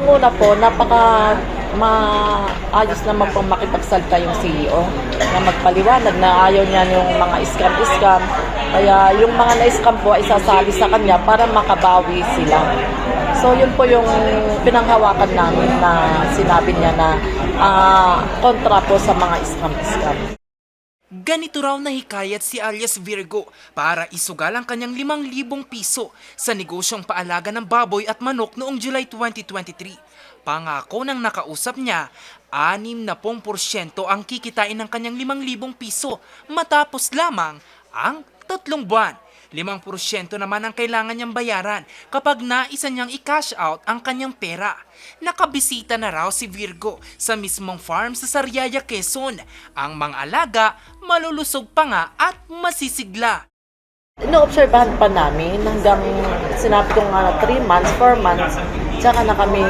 Ang una po, napaka maayos naman po makipagsalta yung CEO na magpaliwanag na ayaw niya yung mga scam-scam. Kaya yung mga na-scam po ay sasali sa kanya para makabawi sila. So yun po yung pinanghawakan namin na sinabi niya na ah, kontra po sa mga scam-scam. Ganito raw na hikayat si alias Virgo para isugal ang kanyang 5,000 piso sa negosyong paalaga ng baboy at manok noong July 2023. Pangako ng nakausap niya, 6 na pong porsyento ang kikitain ng kanyang 5,000 piso matapos lamang ang tatlong buwan. 5% naman ang kailangan niyang bayaran kapag naisa niyang i-cash out ang kanyang pera. Nakabisita na raw si Virgo sa mismong farm sa Sariaya, Quezon. Ang mga alaga malulusog pa nga at masisigla. Ino-obserbahan pa namin hanggang sinabi ko nga 3 months, 4 months, tsaka na kami,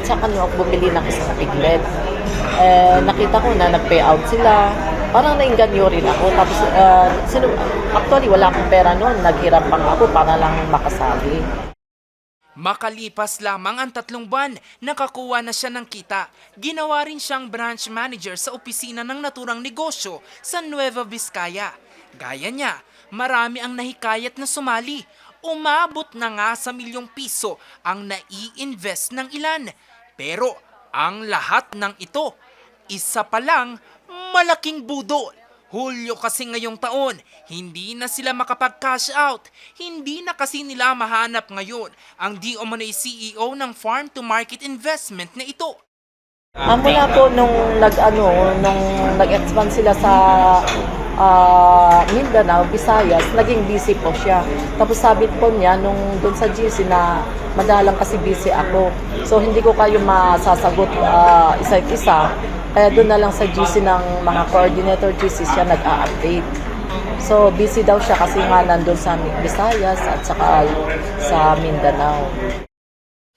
tsaka na ako bumili ng isang piglet. Eh, nakita ko na nag-pay out sila. Parang nainganyo rin ako. Tapos, eh, sino, actually, wala akong pera noon. Naghiram pang ako para lang makasali. Makalipas lamang ang tatlong buwan, nakakuha na siya ng kita. Ginawa rin siyang branch manager sa opisina ng naturang negosyo sa Nueva Vizcaya. Gaya niya, marami ang nahikayat na sumali. Umabot na nga sa milyong piso ang nai-invest ng ilan. Pero ang lahat ng ito, isa pa lang, malaking budol. Hulyo kasi ngayong taon, hindi na sila makapag-cash out. Hindi na kasi nila mahanap ngayon ang di CEO ng Farm to Market Investment na ito. Ah, mula po nung nag-ano, nung nag-expand sila sa ah, Mindanao, Visayas, naging busy po siya. Tapos sabi po niya nung doon sa GC na madalang kasi busy ako. So hindi ko kayo masasagot ah, isa't isa. Kaya doon na lang sa GC ng mga coordinator GC siya nag-a-update. So busy daw siya kasi nga nandun sa Visayas at saka sa Mindanao.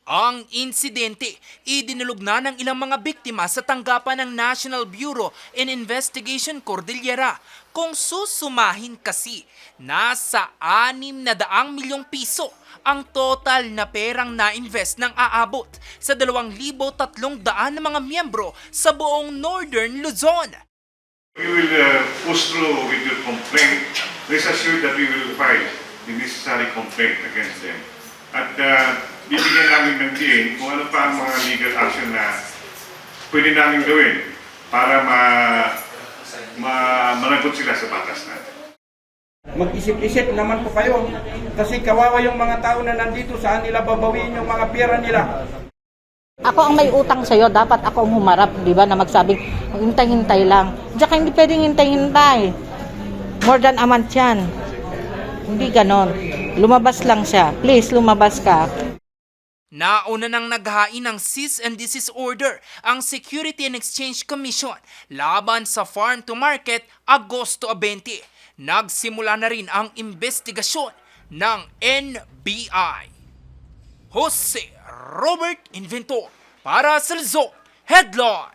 Ang insidente, idinulog na ng ilang mga biktima sa tanggapan ng National Bureau in Investigation Cordillera. Kung susumahin kasi, nasa 6 na daang milyong piso ang total na perang na-invest ng aabot sa 2,300 na mga miyembro sa buong Northern Luzon. We will uh, push through with your complaint. Rest assured that we will file the necessary complaint against them. At uh, bibigyan namin ng DA kung ano pa ang mga legal action na pwede namin gawin para ma, ma managot sila sa batas natin. Mag-isip-isip naman po kayo. Kasi kawawa yung mga tao na nandito, saan nila babawiin yung mga pera nila. Ako ang may utang sa'yo, dapat ako ang humarap, di ba, na magsabing, hintay-hintay lang. Tsaka hindi pwedeng hintay-hintay. More than a month yan. Hindi ganon. Lumabas lang siya. Please, lumabas ka. Nauna nang naghain ng cease and desist order ang Security and Exchange Commission laban sa farm to market Agosto 20. Nagsimula na rin ang investigasyon ng NBI. Jose Robert Inventor para sa Luzon Headline.